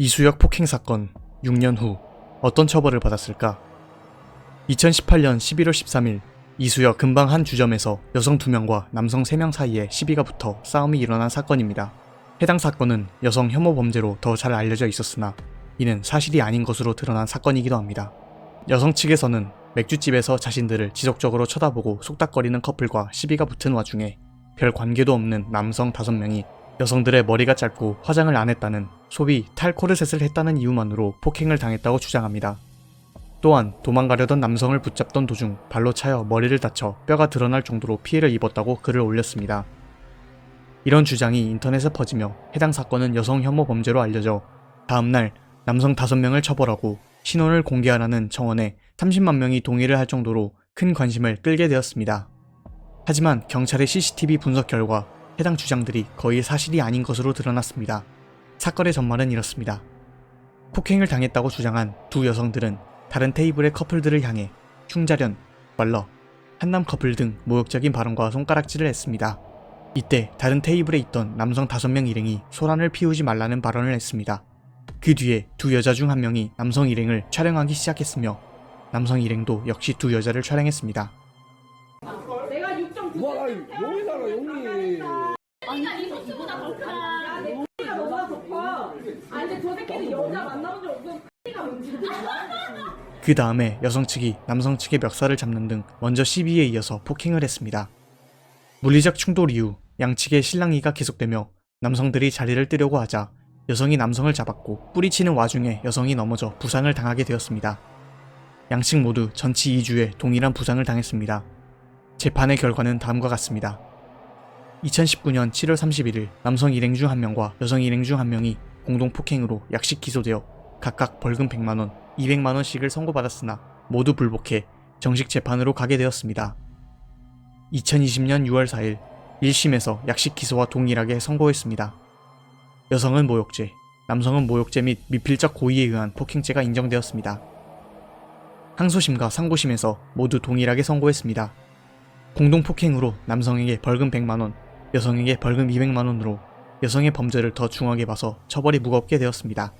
이수혁 폭행 사건 6년 후 어떤 처벌을 받았을까? 2018년 11월 13일 이수혁 근방 한 주점에서 여성 2명과 남성 3명 사이에 시비가 붙어 싸움이 일어난 사건입니다. 해당 사건은 여성 혐오 범죄로 더 잘 알려져 있었으나 이는 사실이 아닌 것으로 드러난 사건이기도 합니다. 여성 측에서는 맥주집에서 자신들을 지속적으로 쳐다보고 속닥거리는 커플과 시비가 붙은 와중에 별 관계도 없는 남성 5명이 여성들의 머리가 짧고 화장을 안 했다는 소위 탈코르셋을 했다는 이유만으로 폭행을 당했다고 주장합니다. 또한 도망가려던 남성을 붙잡던 도중 발로 차여 머리를 다쳐 뼈가 드러날 정도로 피해를 입었다고 글을 올렸습니다. 이런 주장이 인터넷에 퍼지며 해당 사건은 여성 혐오 범죄로 알려져 다음날 남성 5명을 처벌하고 신원을 공개하라는 청원에 30만 명이 동의를 할 정도로 큰 관심을 끌게 되었습니다. 하지만 경찰의 CCTV 분석 결과 해당 주장들이 거의 사실이 아닌 것으로 드러났습니다. 사건의 전말은 이렇습니다. 폭행을 당했다고 주장한 두 여성들은 다른 테이블의 커플들을 향해 흉자련, 말러, 한남 커플 등 모욕적인 발언과 손가락질을 했습니다. 이때 다른 테이블에 있던 남성 5명 일행이 소란을 피우지 말라는 발언을 했습니다. 그 뒤에 두 여자 중 한 명이 남성 일행을 촬영하기 시작했으며 남성 일행도 역시 두 여자를 촬영했습니다. 내가 6.9 와, 용이잖아, 용이. 아니야 이거 이거보다 더 크다 내가 너보다 더 커. 아 근데 저 새끼는 여자 만나본 적 없어 X가 문제야 그 다음에 여성 측이 남성 측의 멱살을 잡는 등 먼저 시비에 이어서 폭행을 했습니다. 물리적 충돌 이후 양측의 실랑이가 계속되며 남성들이 자리를 뜨려고 하자 여성이 남성을 잡았고 뿌리치는 와중에 여성이 넘어져 부상을 당하게 되었습니다. 양측 모두 전치 2주에 동일한 부상을 당했습니다. 재판의 결과는 다음과 같습니다. 2019년 7월 31일 남성 일행 중 한 명과 여성 일행 중 한 명이 공동 폭행으로 약식 기소되어 각각 벌금 100만원, 200만원씩을 선고받았으나 모두 불복해 정식 재판으로 가게 되었습니다. 2020년 6월 4일 1심에서 약식 기소와 동일하게 선고했습니다. 여성은 모욕죄, 남성은 모욕죄 및 미필적 고의에 의한 폭행죄가 인정되었습니다. 항소심과 상고심에서 모두 동일하게 선고했습니다. 공동 폭행으로 남성에게 벌금 100만원, 여성에게 벌금 200만원으로 여성의 범죄를 더 중하게 봐서 처벌이 무겁게 되었습니다.